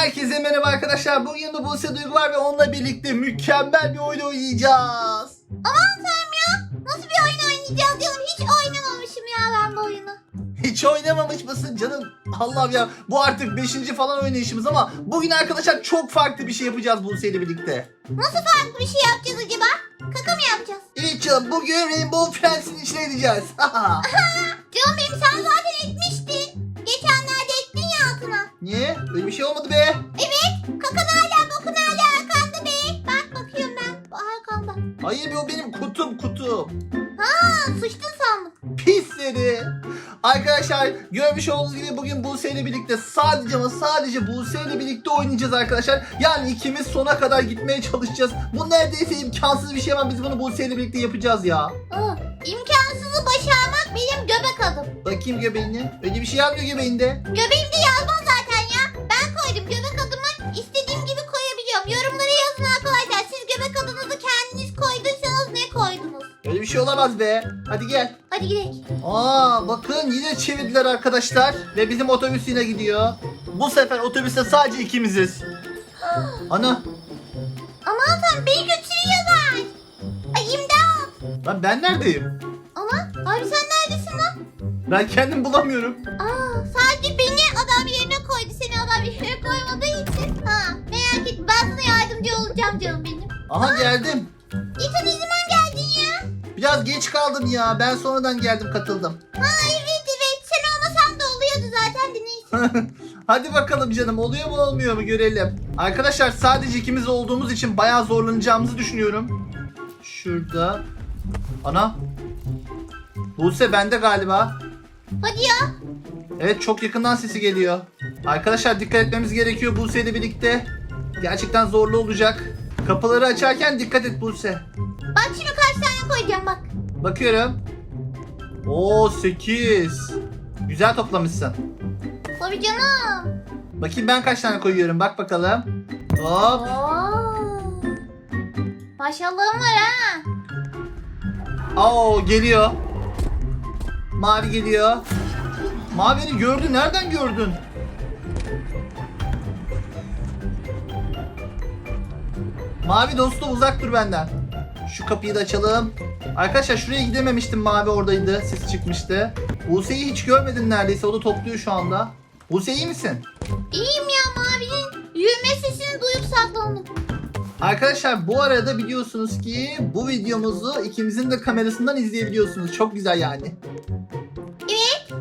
Herkese merhaba arkadaşlar. Bugün yanımda Buse Duygu var ve onunla birlikte mükemmel bir oyun oynayacağız. Aman tanrım ya. Nasıl bir oyun oynayacağız canım? Hiç oynamamışım ya ben bu oyunu. Hiç oynamamış mısın canım? Allah'ım ya bu artık 5. falan oynayışımız ama bugün arkadaşlar çok farklı bir şey yapacağız Buse ile birlikte. Nasıl farklı bir şey yapacağız acaba? Kaka mı yapacağız? Evet canım bugün Rainbow Friends'in içine edeceğiz. Canım benim sen zaten etmiştin. Niye? Öyle bir şey olmadı be. Evet. Kakan hala bokun hala arkanda be. Bak bakıyorum ben. Bu arkanda. Hayır be o benim kutum kutum. Ha sıçtın sandım. Pisleri. Arkadaşlar görmüş olduğunuz gibi bugün Buse ile birlikte sadece ama sadece Buse ile birlikte oynayacağız arkadaşlar. Yani ikimiz sona kadar gitmeye çalışacağız. Bu neredeyse imkansız bir şey ama biz bunu Buse ile birlikte yapacağız ya. Aa, imkansızı başarmak benim göbek adım. Bakayım göbeğini. Öyle bir şey yapmıyor göbeğinde. Göbeğimde yazmaz şey olamaz be. Hadi gel. Hadi gidelim. Aa bakın yine çevirdiler arkadaşlar. Ve bizim otobüs yine gidiyor. Bu sefer otobüste sadece ikimiziz. Ana. Aman tanrım beni götürüyorlar. Ay imdat. Lan ben neredeyim? Aman abi sen neredesin lan? Ben kendim bulamıyorum. Aa, sadece beni adam yerine koydu. Seni adam yerine koymadığı için. Ha, merak etme ben sana yardımcı olacağım canım benim. Aha geldim. Ne zaman geldin ya? Biraz geç kaldım ya. Ben sonradan geldim katıldım. Ha evet evet sen olmasan da oluyordu zaten de neyse. Hadi bakalım canım oluyor mu olmuyor mu görelim. Arkadaşlar sadece ikimiz olduğumuz için bayağı zorlanacağımızı düşünüyorum. Şurada. Ana. Buse bende galiba. Hadi ya. Evet çok yakından sesi geliyor. Arkadaşlar dikkat etmemiz gerekiyor Buse ile birlikte. Gerçekten zorlu olacak. Kapıları açarken dikkat et Buse. Bak şimdi Bakıyorum. Oo 8. Güzel toplamışsın. Tabii canım. Bakayım ben kaç tane koyuyorum. Bak bakalım. Hop. Oo. Maşallahım var ha. Oo geliyor. Mavi geliyor. Mavini gördün. Nereden gördün? Mavi dostum uzak dur benden. Şu kapıyı da açalım. Arkadaşlar şuraya gidememiştim. Mavi oradaydı. Ses çıkmıştı. Buse'yi hiç görmedin neredeyse. O da topluyor şu anda. Buse iyi misin? İyiyim ya Mavi'nin yürüme sesini duyup saklandım. Arkadaşlar bu arada biliyorsunuz ki bu videomuzu ikimizin de kamerasından izleyebiliyorsunuz. Çok güzel yani. Evet.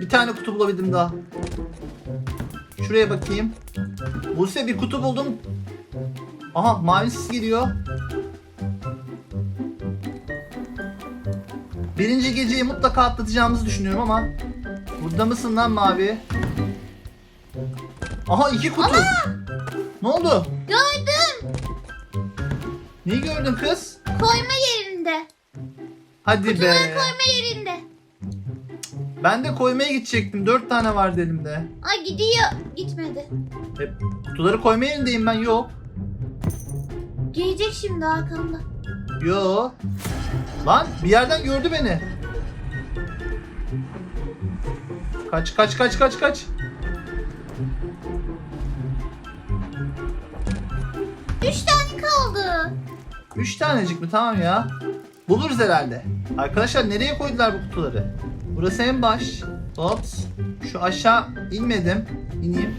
Bir tane kutu bulabildim daha. Şuraya bakayım. Buse bir kutu buldum. Aha mavi sis geliyor. Birinci geceyi mutlaka atlatacağımızı düşünüyorum ama. Burada mısın lan mavi? Aha iki kutu. Ne oldu? Gördüm. Neyi gördün kız? Koyma yerinde. Hadi be. Kutuları koyma yerinde. Ben de koymaya gidecektim. Dört tane vardı elimde. Ay gidiyor. Gitmedi. E, kutuları koyma yerindeyim ben. Yok. Gelecek şimdi arkamda. Yo. Lan bir yerden gördü beni. Kaç kaç kaç kaç kaç. Üç tane kaldı. Üç tanecik mi? Tamam ya. Buluruz herhalde. Arkadaşlar nereye koydular bu kutuları? Burası en baş. Ops. Şu aşağı inmedim. İneyim.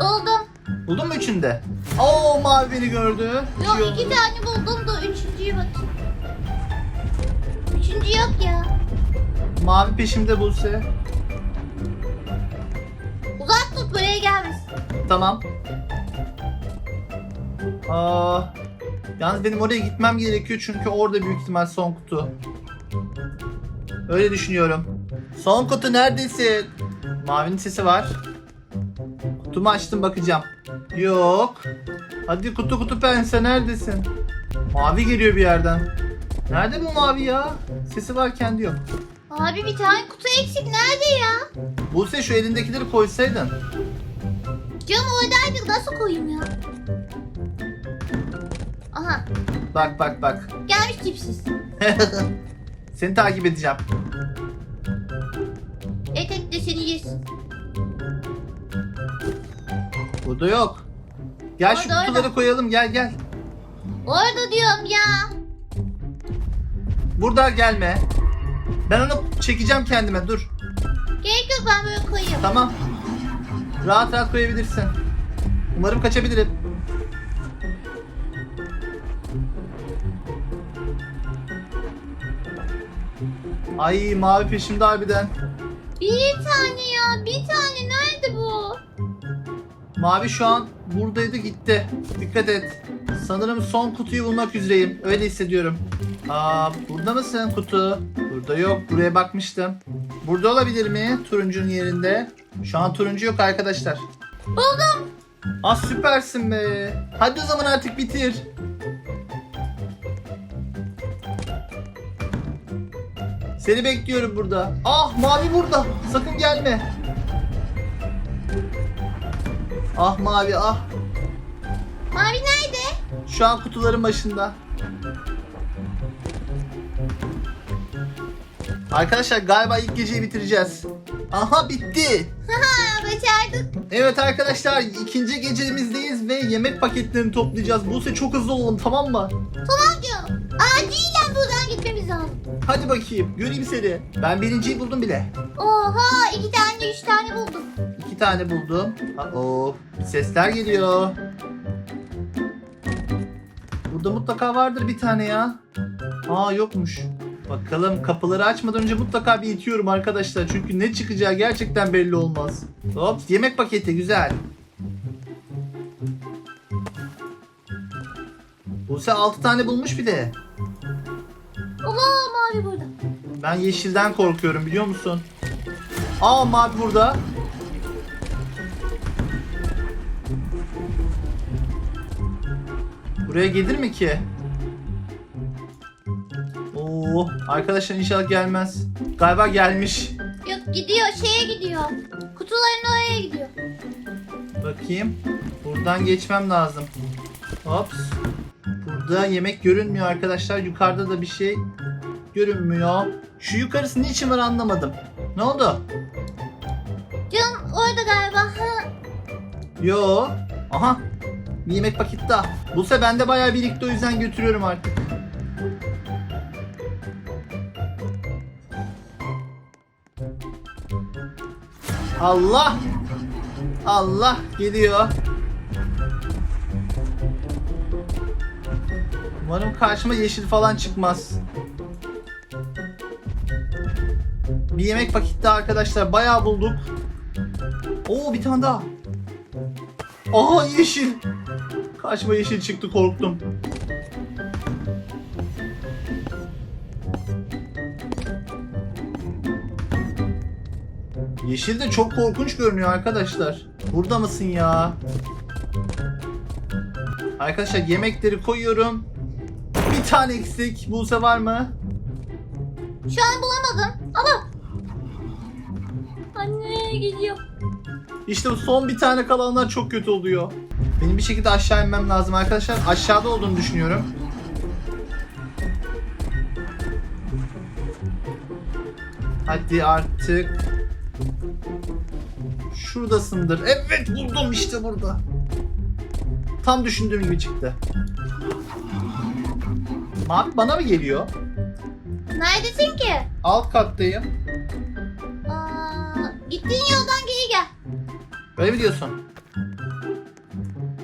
Buldum. Buldun mu üçünde? Oo mavi beni gördü. Yok İyi iki tane buldum da üçüncüyü bakayım. Üçüncü yok ya. Mavi peşimde Buse. Uzak tut buraya gelmesin. Tamam. Aa, yalnız benim oraya gitmem gerekiyor çünkü orada büyük ihtimal son kutu. Öyle düşünüyorum. Son kutu neredesin? Mavinin sesi var. Kutumu açtım bakacağım. Yok. Hadi kutu kutu pense neredesin? Mavi geliyor bir yerden. Nerede bu mavi ya? Sesi var kendi yok. Abi bir tane kutu eksik nerede ya? Buse şu elindekileri koysaydın. Canım oradaydı nasıl koyayım ya? Aha Bak bak bak. gelmiş tipsiz. Seni takip edeceğim. Etek de seni yesin. Burada yok. Gel şu Orada, kutuları orada. koyalım gel gel. Orada diyorum ya. Burada gelme. Ben onu çekeceğim kendime dur. Gerek yok ben böyle koyayım. Tamam. Rahat rahat koyabilirsin. Umarım kaçabilirim. Ay mavi peşimde harbiden. Bir tane ya. Bir tane. Nerede bu? Mavi şu an buradaydı gitti. Dikkat et. Sanırım son kutuyu bulmak üzereyim. Öyle hissediyorum. Aa burada mısın kutu? Burada yok. Buraya bakmıştım. Burada olabilir mi? Turuncunun yerinde. Şu an turuncu yok arkadaşlar. Buldum. Ah süpersin be. Hadi o zaman artık bitir. Seni bekliyorum burada. Ah mavi burada. Sakın gelme. Ah mavi ah. Mavi nerede? Şu an kutuların başında. Arkadaşlar galiba ilk geceyi bitireceğiz. Aha bitti. Ha başardık. Evet arkadaşlar ikinci gecemizdeyiz ve yemek paketlerini toplayacağız. Buse çok hızlı olalım tamam mı? Tamam canım. Acilen buradan gitmemiz lazım. Hadi bakayım göreyim seni. Ben birinciyi buldum bile. Oha iki tane üç tane buldum. İki tane buldum. Oo, sesler geliyor. Burada mutlaka vardır bir tane ya. Aa yokmuş. Bakalım kapıları açmadan önce mutlaka bir itiyorum arkadaşlar. Çünkü ne çıkacağı gerçekten belli olmaz. Hop yemek paketi güzel. Buse 6 tane bulmuş bir de. Allah mavi burada. Ben yeşilden korkuyorum biliyor musun? Aa mavi burada. Buraya gelir mi ki? Oo, arkadaşlar inşallah gelmez. Galiba gelmiş. Yok gidiyor şeye gidiyor. Kutuların oraya gidiyor. Bakayım. Buradan geçmem lazım. Hops. Burada yemek görünmüyor arkadaşlar. Yukarıda da bir şey görünmüyor. Şu yukarısı niçin var anlamadım. Ne oldu? Canım orada galiba. Yo. Aha. Yemek paketi daha. Buse bende bayağı birikti o yüzden götürüyorum artık. Allah. Allah geliyor. Umarım karşıma yeşil falan çıkmaz. Bir yemek paketi arkadaşlar. Bayağı bulduk. Oo bir tane daha. Aha yeşil. Karşıma yeşil çıktı korktum. Yeşil de çok korkunç görünüyor arkadaşlar. Burada mısın ya? Arkadaşlar yemekleri koyuyorum. Bir tane eksik. Buse var mı? Şu an bulamadım. Ama. Anne gidiyor. İşte bu son bir tane kalanlar çok kötü oluyor. Benim bir şekilde aşağı inmem lazım arkadaşlar. Aşağıda olduğunu düşünüyorum. Hadi artık. Şuradasındır. Evet buldum işte burada. Tam düşündüğüm gibi çıktı. Mavi bana mı geliyor? Neredesin ki? Alt kattayım. Aa, gittiğin yoldan geri gel. Öyle mi diyorsun?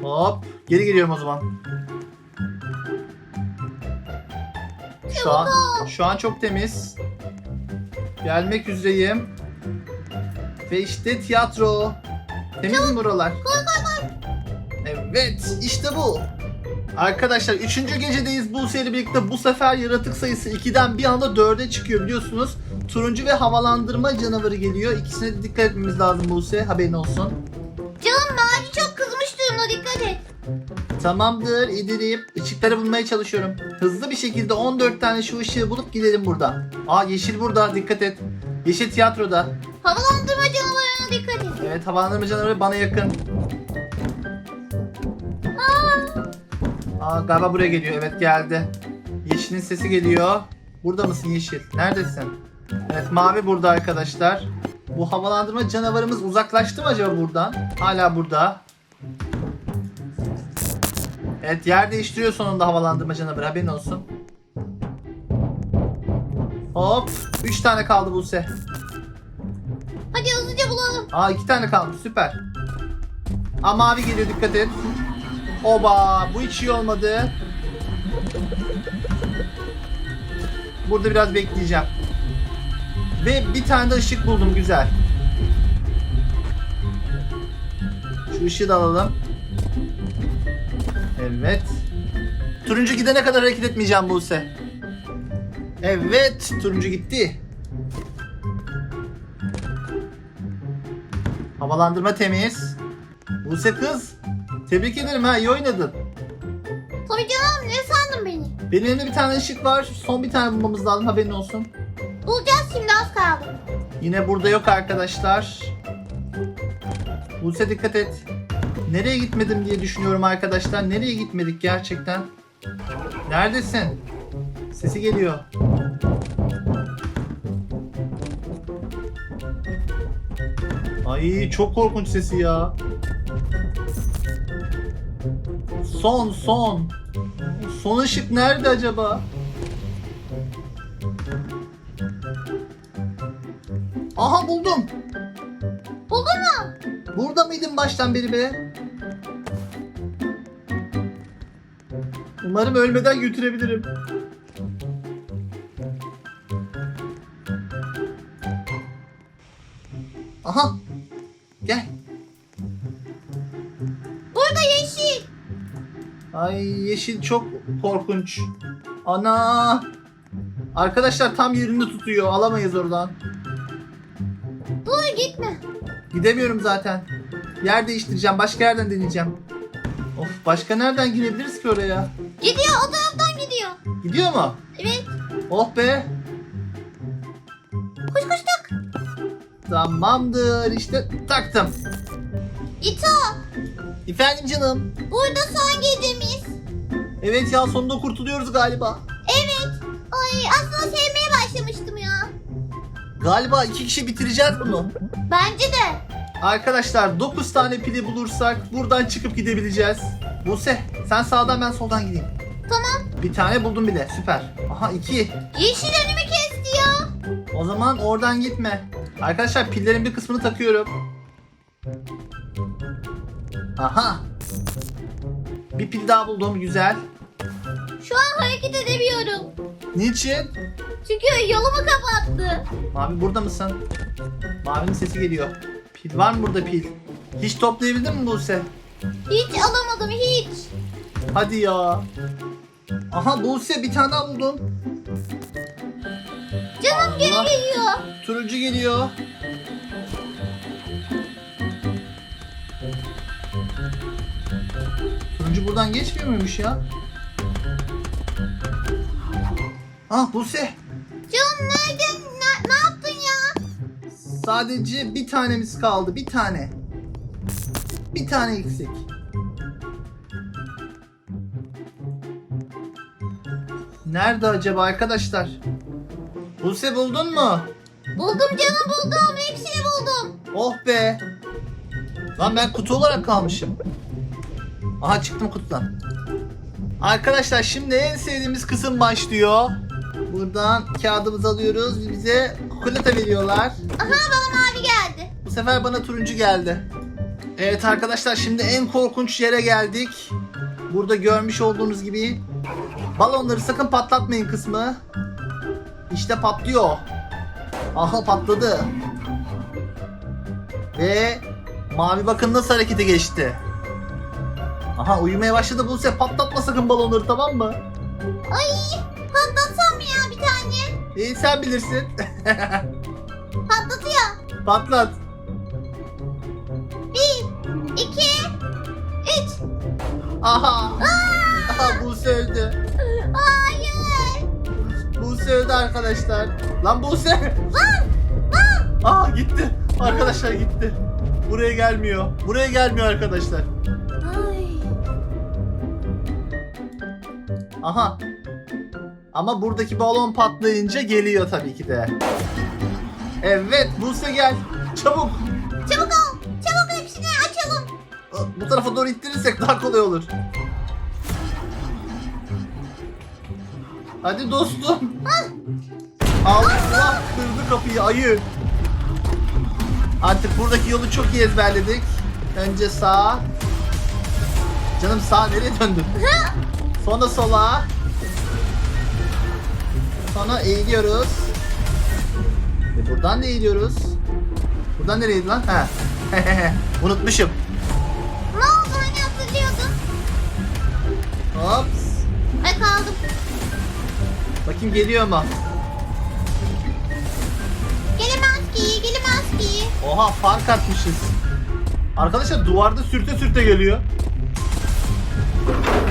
Hop. Geri geliyorum o zaman. Şu an, şu an çok temiz. Gelmek üzereyim. Ve işte tiyatro. Temiz mi buralar? Evet işte bu. Arkadaşlar 3. gecedeyiz Buse ile birlikte bu sefer yaratık sayısı 2'den bir anda 4'e çıkıyor biliyorsunuz. Turuncu ve havalandırma canavarı geliyor. İkisine de dikkat etmemiz lazım Buse haberin olsun. Tamamdır İdil'im. Işıkları bulmaya çalışıyorum. Hızlı bir şekilde 14 tane şu ışığı bulup gidelim buradan. Aa yeşil burada dikkat et. Yeşil tiyatroda. Havalandırma canavarına dikkat et. Evet havalandırma canavarı bana yakın. Aa galiba buraya geliyor. Evet geldi. Yeşilin sesi geliyor. Burada mısın Yeşil? Neredesin? Evet mavi burada arkadaşlar. Bu havalandırma canavarımız uzaklaştı mı acaba buradan? Hala burada. Evet yer değiştiriyor sonunda havalandırma canavarı haberin olsun. Hop. 3 tane kaldı Buse. Hadi hızlıca bulalım. Aa 2 tane kalmış süper. Aa mavi geliyor dikkat et. Oba bu hiç iyi olmadı. Burada biraz bekleyeceğim. Ve bir tane de ışık buldum güzel. Şu ışığı da alalım. Evet. Turuncu gidene kadar hareket etmeyeceğim Buse. Evet, turuncu gitti. Havalandırma temiz. Buse kız. Tebrik ederim ha iyi oynadın. Tabii canım ne sandın beni? Benim elimde bir tane ışık var. Son bir tane bulmamız lazım haberin olsun. Bulacağız şimdi az kaldı. Yine burada yok arkadaşlar. Buse dikkat et. Nereye gitmedim diye düşünüyorum arkadaşlar. Nereye gitmedik gerçekten? Neredesin? Sesi geliyor. Ay çok korkunç sesi ya. Son son. Son ışık nerede acaba? Baştan beri be? Umarım ölmeden götürebilirim. Aha. Gel. Burada yeşil. Ay yeşil çok korkunç. Ana. Arkadaşlar tam yerini tutuyor. Alamayız oradan. Dur gitme. Gidemiyorum zaten. Yer değiştireceğim. Başka yerden deneyeceğim. Of başka nereden girebiliriz ki oraya? Gidiyor o taraftan gidiyor. Gidiyor mu? Evet. Oh be. Koş koş tak. Tamamdır işte taktım. İto. Efendim canım. Burada son gecemiz. Evet ya sonunda kurtuluyoruz galiba. Evet. Ay aslında sevmeye başlamıştım ya. Galiba iki kişi bitireceğiz bunu. Bence de. Arkadaşlar 9 tane pili bulursak buradan çıkıp gidebileceğiz. Buse sen sağdan ben soldan gideyim. Tamam. Bir tane buldum bile süper. Aha iki. Yeşil önümü kesti ya. O zaman oradan gitme. Arkadaşlar pillerin bir kısmını takıyorum. Aha. Bir pil daha buldum güzel. Şu an hareket edemiyorum. Niçin? Çünkü yolumu kapattı. Mavi burada mısın? Mavinin sesi geliyor. Pil var mı burada pil? Hiç toplayabildin mi Buse? Hiç alamadım hiç. Hadi ya. Aha Buse bir tane daha buldum. Canım geri Allah. geliyor. Turuncu geliyor. Turuncu buradan geçmiyor muymuş ya? Ah Buse. Sadece bir tanemiz kaldı. Bir tane. Bir tane eksik. Nerede acaba arkadaşlar? Buse buldun mu? Buldum canım buldum. Hepsini buldum. Oh be. Lan ben kutu olarak kalmışım. Aha çıktım kutudan. Arkadaşlar şimdi en sevdiğimiz kısım başlıyor. Buradan kağıdımızı alıyoruz. Bize kokolata veriyorlar. Aha bana mavi geldi. Bu sefer bana turuncu geldi. Evet arkadaşlar şimdi en korkunç yere geldik. Burada görmüş olduğunuz gibi balonları sakın patlatmayın kısmı. İşte patlıyor. Aha patladı. Ve mavi bakın nasıl harekete geçti. Aha uyumaya başladı Buse patlatma sakın balonları tamam mı? Ay patlatsam mı ya bir tane? İyi sen bilirsin. Patlat. Bir, iki, üç. Aha. Aha Buse öldü. Hayır. Buse öldü arkadaşlar. Lan Buse. Lan, lan. Aa gitti. Arkadaşlar gitti. Buraya gelmiyor. Buraya gelmiyor arkadaşlar. Ay. Aha. Ama buradaki balon patlayınca geliyor tabii ki de. Evet Buse gel. Çabuk. Çabuk ol. Çabuk hepsini açalım. Bu tarafa doğru ittirirsek daha kolay olur. Hadi dostum. Allah kırdı kapıyı ayı. Artık buradaki yolu çok iyi ezberledik. Önce sağ. Canım sağ nereye döndün? Sonra sola. Sonra eğiliyoruz. Buradan da eğiliyoruz. Buradan nereydi lan? Ha. Unutmuşum. Ne oldu hani hatırlıyordun? Hops. Ay kaldım. Bakayım geliyor mu? Gelemez ki, gelemez ki. Oha fark atmışız. Arkadaşlar duvarda sürte sürte geliyor.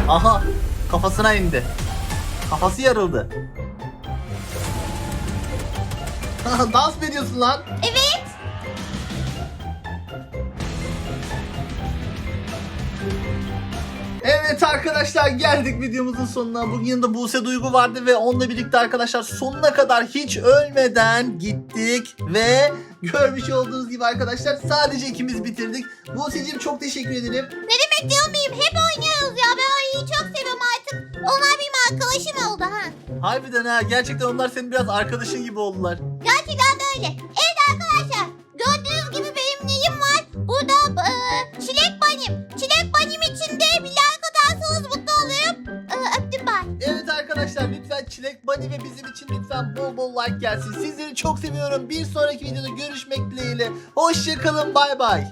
Aha kafasına indi. Kafası yarıldı. Dans mı ediyorsun lan? Evet. Evet arkadaşlar geldik videomuzun sonuna. Bugün yanında Buse Duygu vardı ve onunla birlikte arkadaşlar sonuna kadar hiç ölmeden gittik ve görmüş olduğunuz gibi arkadaşlar sadece ikimiz bitirdik. Buse'cim çok teşekkür ederim. Ne demek diyor muyum? Hep oynuyoruz ya. Ben Ayı'yı çok seviyorum. Onlar benim arkadaşım oldu ha. Harbiden ha gerçekten onlar senin biraz arkadaşın gibi oldular. Gerçekten de öyle. Evet arkadaşlar. Gördüğünüz gibi benim neyim var? Burada e, çilek banim. Çilek banim içinde bir like atarsanız mutlu olurum. E, öptüm ben. Evet arkadaşlar lütfen Çilek Bunny ve bizim için lütfen bol bol like gelsin. Sizleri çok seviyorum. Bir sonraki videoda görüşmek dileğiyle. Hoşçakalın bay bay.